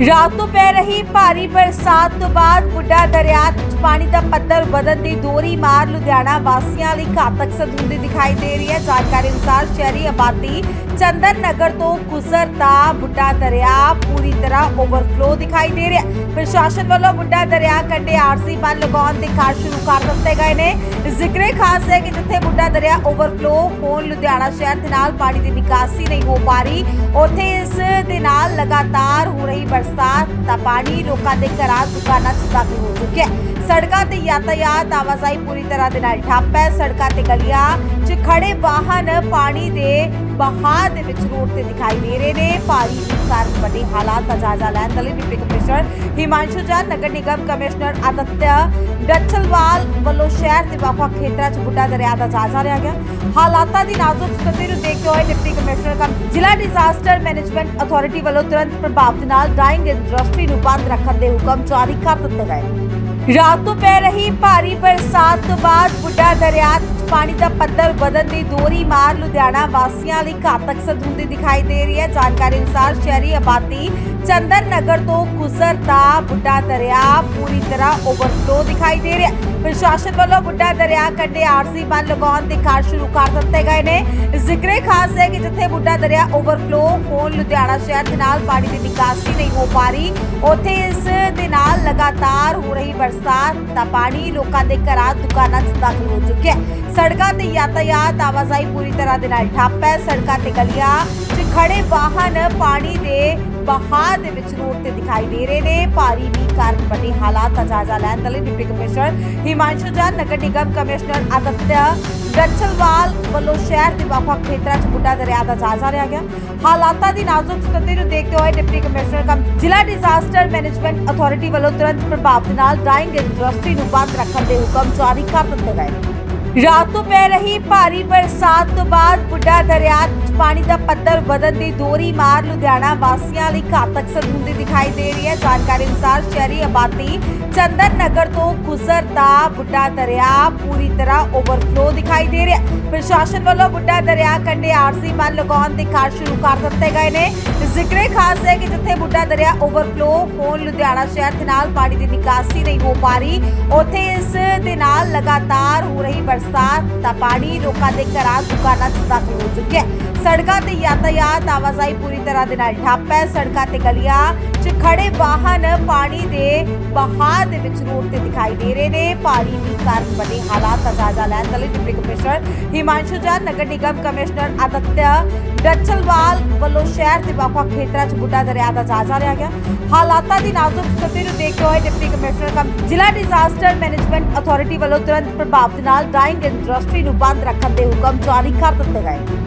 ਰਾਤ ਤੋਂ ਪੈ ਰਹੀ ਭਾਰੀ ਬਰਸਾਤ ਤੋਂ ਬਾਅਦ ਬੁੱਢਾ ਦਰਿਆ 'ਚ ਪਾਣੀ ਦਾ ਪੱਧਰ ਵਧਣ ਦੀ ਦੋਰੀ ਮਾਰ ਲੁਧਿਆਣਾ ਵਾਸੀਆਂ ਲਈ ਘਾਤਕ ਸਦੂੰਦੀ ਦਿਖਾਈ ਦੇ ਰਹੀ ਹੈ। ਜਾਣਕਾਰੀ ਅਨੁਸਾਰ ਸ਼ਹਿਰੀ ਆਬਾਦੀ ਚੰਦਰ ਨਗਰ ਤੋਂ ਗੁਜ਼ਰਦਾ ਬੁੱਢਾ ਦਰਿਆ ਪੂਰੀ ਤਰ੍ਹਾਂ ਓਵਰਫਲੋ ਦਿਖਾਈ ਦੇ ਰਿਹਾ। ਪ੍ਰਸ਼ਾਸਨ ਵੱਲੋਂ ਬੁੱਢਾ ਦਰਿਆ ਕੰਢੇ ਆਰਸੀ ਬੰਨ ਲਗਾਉਣ ਦੇ ਕਾਰਜ ਸ਼ੁਰੂ ਕਰ ਦਿੱਤੇ ਗਏ ਨੇ। ਜ਼ਿਕਰੇ ਖਾਸ ਹੈ ਕਿ ਜਿੱਥੇ ਬੁੱਢਾ ਦਰਿਆ ਓਵਰਫਲੋ ਹੋਣ ਲੁਧਿਆਣਾ ਸ਼ਹਿਰ ਦੇ ਨਾਲ ਪਾਣੀ ਦੀ ਨਿਕਾਸੀ ਨਹੀਂ ਹੋ ਪਾ ਰਹੀ, ਉੱਥੇ ਇਸ ਦੇ ਨਾਲ ਲਗਾਤਾਰ ਹੋ ਰਹੀ ਬਰਸਾਤ ਦਾ ਪਾਣੀ ਲੋਕਾਂ ਦੇ ਘਰਾਂ, ਦੁਕਾਨਾਂ 'ਚ ਦਾਖਲ ਹੋ ਚੁੱਕਿਆ ਹੈ। ਸੜਕਾਂ ਤੇ ਯਾਤਾਯਾਤ ਆਵਾਜਾਈ ਪੂਰੀ ਤਰ੍ਹਾਂ ਦੇ ਨਾਲ ਠੱਪ ਹੈ। ਸੜਕਾਂ ਤੇ ਗਲੀਆਂ 'ਚ ਖੜੇ ਵਾਹਨ ਪਾਣੀ ਦੇ ਬਹਾਅ ਦੇ ਵਿੱਚ ਰੋਡ ਤੇ ਦਿਖਾਈ ਦੇ ਰਹੇ ਨੇ। ਭਾਰੀ ਕਾਰਨ ਵੱਡੇ ਹਾਲਾਤ ਦਾ ਜਾਇਜ਼ਾ ਲੈਣ ਦੇ ਲਈ ਡਿਪਟੀ ਕਮਿਸ਼ਨਰ ਹਿਮਾਂਸ਼ੂ ਜੈਨ, ਨਗਰ ਨਿਗਮ ਕਮਿਸ਼ਨਰ ਆਦਿਤਿਆ ਡੱਚਲਵਾਲ ਵੱਲੋਂ ਸ਼ਹਿਰ ਦੇ ਵੱਖ ਖੇਤਰਾਂ 'ਚ ਬੁੱਢਾ ਦਰਿਆ ਦਾ ਜਾਇਜ਼ਾ ਲਿਆ ਗਿਆ। ਹਾਲਾਤਾਂ ਦੀ ਨਾਜ਼ੁਕ ਸਥਿਤੀ ਨੂੰ ਦੇਖਦੇ ਹੋਏ ਡਿਪਟੀ ਕਮਿਸ਼ਨਰ ਕਮ, ਜ਼ਿਲ੍ਹਾ ਡਿਜ਼ਾਸਟਰ ਮੈਨੇਜਮੈਂਟ ਅਥਾਰਟੀ ਵੱਲੋਂ ਤੁਰੰਤ ਪ੍ਰਭਾਵ ਦੇ ਨਾਲ ਡਰਾਈਂਗ ਇੰਡਸਟਰੀ ਨੂੰ ਬੰਦ ਰੱਖਣ ਦੇ ਹੁਕਮ ਜਾਰੀ ਕਰ ਦਿੱਤੇ ਗਏ। ਰਾਤ ਤੋਂ ਪੈ ਰਹੀ ਭਾਰੀ ਬਰਸਾਤ ਤੋਂ ਬਾਅਦ ਬੁੱਢਾ ਦਰਿਆ ਪਾਣੀ ਦਾ ਪੱਧਰ ਵਧਣ ਦੀ ਦੋਰੀ ਮਾਰ ਲੁਧਿਆਣਾ ਵਾਸੀਆਂ ਲਈ ਘਾਤਕ ਸਦੂੰਦੀ ਦਿਖਾਈ ਦੇ ਰਹੀ ਹੈ। ਜਾਣਕਾਰੀ ਅਨੁਸਾਰ ਸ਼ਹਿਰੀ ਆਬਾਦੀ ਚੰਦਰ ਨਗਰ ਤੋਂ ਗੁਜ਼ਰਦਾ ਬੁੱਢਾ ਦਰਿਆ ਪੂਰੀ ਤਰ੍ਹਾਂ ਓਵਰਫਲੋ ਦਿਖਾਈ ਦੇ ਰਿਹਾ ਪ੍ਰਸ਼ਾਸਨ ਵੱਲੋਂ ਬੁੱਢਾ ਦਰਿਆ ਕੰਢੇ ਆਰਸੀ ਬੰਨ ਲਗਾਉਣ ਦੇ ਕਾਰਜ ਸ਼ੁਰੂ ਕਰ ਦਿੱਤੇ ਗਏ ਨੇ। ਜ਼ਿਕਰੇ ਖਾਸ ਹੈ ਕਿ ਜਿੱਥੇ ਬੁੱਢਾ ਦਰਿਆ ਓਵਰਫਲੋ ਹੋਣ ਲੁਧਿਆਣਾ ਸ਼ਹਿਰ ਦੇ ਨਾਲ ਪਾਣੀ ਦੀ ਨਿਕਾਸੀ ਨਹੀਂ ਹੋ ਪਾ ਰਹੀ, ਉੱਥੇ ਇਸ ਦੇ ਨਾਲ ਲਗਾਤਾਰ ਹੋ ਰਹੀ ਬਰਸਾਤ ਦਾ ਪਾਣੀ ਲੋਕਾਂ ਦੇ ਘਰਾਂ, ਦੁਕਾਨਾਂ 'ਚ ਦਾਖਲ ਹੋ ਚੁੱਕਿਆ ਹੈ। ਸੜਕਾਂ ਤੇ ਯਾਤਾਯਾਤ, ਆਵਾਜਾਈ ਪੂਰੀ ਤਰ੍ਹਾਂ ਦੇ ਨਾਲ ਠੱਪ ਹੈ। ਸੜਕਾਂ ਤੇ ਗਲੀਆਂ 'ਚ ਖੜੇ ਵਾਹਨ ਪਾਣੀ ਦੇ ਬਹਾਅ ਦੇ ਵਿੱਚ ਰੋਡ ਤੇ ਦਿਖਾਈ ਦੇ ਰਹੇ ਨੇ। ਭਾਰੀ ਮੀਂਹ ਕਾਰਨ ਵੱਡੇ ਹਾਲਾਤ ਦਾ ਜਾਇਜ਼ਾ ਲੈਣ ਦੇ ਲਈ ਡਿਪਟੀ ਕਮਿਸ਼ਨਰ ਹਿਮਾਂਸ਼ੂ ਜੈਨ, ਨਗਰ ਨਿਗਮ ਕਮਿਸ਼ਨਰ ਆਦਿਤਿਆ ਡੱਚਲਵਾਲ ਵੱਲੋਂ ਸ਼ਹਿਰ ਦੇ ਵੱਖ-ਵੱਖ ਖੇਤਰਾਂ 'ਚ ਬੁੱਢਾ ਦਰਿਆ ਦਾ ਜਾਇਜ਼ਾ ਲਿਆ ਗਿਆ। ਹਾਲਾਤਾਂ ਦੀ ਨਾਜ਼ੁਕ ਸਥਿਤੀ ਨੂੰ ਦੇਖਦੇ ਹੋਏ ਡਿਪਟੀ ਕਮਿਸ਼ਨਰ ਕਮ, ਜ਼ਿਲ੍ਹਾ ਡਿਜ਼ਾਸਟਰ ਮੈਨੇਜਮੈਂਟ ਅਥਾਰਟੀ ਵੱਲੋਂ ਤੁਰੰਤ ਪ੍ਰਭਾਵ ਦੇ ਨਾਲ ਡਰਾਈਂਗ ਇੰਡਸਟਰੀ ਨੂੰ ਬੰਦ ਰੱਖਣ ਦੇ ਹੁਕਮ ਜਾਰੀ ਕਰ ਦਿੱਤੇ ਗਏ। ਰਾਤ ਤੋਂ ਪੈ ਰਹੀ ਭਾਰੀ ਬਰਸਾਤ ਤੋਂ ਬਾਅਦ ਬੁੱਢਾ ਦਰਿਆ 'ਚ ਪਾਣੀ ਦਾ ਪੱਧਰ ਵਧਣ ਦੀ ਦੋਰੀ ਮਾਰ ਲੁਧਿਆਣਾ ਵਾਸੀਆਂ ਲਈ ਘਾਤਕ ਸਦੂੰਦੀ ਦਿਖਾਈ ਦੇ ਰਹੀ ਹੈ। ਜਾਣਕਾਰੀ ਅਨੁਸਾਰ ਸ਼ਹਿਰੀ ਆਬਾਦੀ ਚੰਦਰ ਨਗਰ ਤੋਂ ਗੁਜ਼ਰਦਾ ਬੁੱਢਾ ਦਰਿਆ ਪੂਰੀ ਤਰ੍ਹਾਂ ਓਵਰਫਲੋ ਦਿਖਾਈ ਦੇ ਰਿਹਾ ਪ੍ਰਸ਼ਾਸਨ ਵੱਲੋਂ ਬੁੱਢਾ ਦਰਿਆ ਕੰਢੇ ਆਰਸੀ ਬੰਨ ਲਗਾਉਣ ਦੇ ਕਾਰਜ ਸ਼ੁਰੂ ਕਰ ਦਿੱਤੇ ਗਏ ਨੇ। ਜ਼ਿਕਰੇ ਖਾਸ ਹੈ ਕਿ ਜਿੱਥੇ ਬੁੱਢਾ ਦਰਿਆ ਓਵਰਫਲੋ ਹੋਣ ਲੁਧਿਆਣਾ ਸ਼ਹਿਰ ਦੇ ਨਾਲ ਪਾਣੀ ਦੀ ਨਿਕਾਸੀ ਨਹੀਂ ਹੋ ਪਾ ਰਹੀ, ਉੱਥੇ ਇਸ ਦੇ ਨਾਲ ਲਗਾਤਾਰ ਹੋ ਰਹੀ ਬਰਸਾਤ ਦਾ ਪਾਣੀ ਲੋਕਾਂ ਦੇ ਘਰਾਂ, ਦੁਕਾਨਾਂ 'ਚ ਦਾਖਲ ਹੋ ਚੁੱਕਿਆ ਹੈ। ਸੜਕਾਂ ਤੇ ਯਾਤਾਯਾਤ ਆਵਾਜਾਈ ਪੂਰੀ ਤਰ੍ਹਾਂ ਦੇ ਨਾਲ ਠੱਪ ਹੈ। ਸੜਕਾਂ ਤੇ ਗਲੀਆਂ 'ਚ ਖੜੇ ਵਾਹਨ ਪਾਣੀ ਦੇ ਬਹਾਅ ਦੇ ਵਿੱਚ ਰੋਡ ਤੇ ਦਿਖਾਈ ਦੇ ਰਹੇ ਨੇ। ਭਾਰੀ ਮੀਂਹ ਕਾਰਨ ਵੱਡੇ ਹਾਲਾਤ ਦਾ ਜਾਇਜ਼ਾ ਲੈਣ ਲਈ ਡਿਪਟੀ ਕਮਿਸ਼ਨਰ ਹਿਮਾਂਸ਼ੂ ਜੈਨ, ਨਗਰ ਨਿਗਮ ਕਮਿਸ਼ਨਰ ਆਦਿਤਿਆ ਡੱਚਲਵਾਲ ਵੱਲੋਂ ਸ਼ਹਿਰ ਦੇ ਵੱਖ-ਵੱਖ ਖੇਤਰਾਂ 'ਚ ਬੁੱਢਾ ਦਰਿਆ ਦਾ ਜਾਇਜ਼ਾ ਲਿਆ ਗਿਆ। ਹਾਲਾਤਾਂ ਦੀ ਨਾਜ਼ੁਕ ਸਥਿਤੀ ਨੂੰ ਦੇਖਦੇ ਹੋਏ ਡਿਪਟੀ ਕਮਿਸ਼ਨਰ ਕਮ, ਜ਼ਿਲ੍ਹਾ ਡਿਜ਼ਾਸਟਰ ਮੈਨੇਜਮੈਂਟ ਅਥਾਰਟੀ ਵੱਲੋਂ ਤੁਰੰਤ ਪ੍ਰਭਾਵ ਦੇ ਨਾਲ ਡਰਾਈਂਗ ਇੰਡਸਟਰੀ ਨੂੰ ਬੰਦ ਰੱਖਣ ਦੇ ਹੁਕਮ ਜਾਰੀ ਕਰ ਦਿੱਤੇ ਗਏ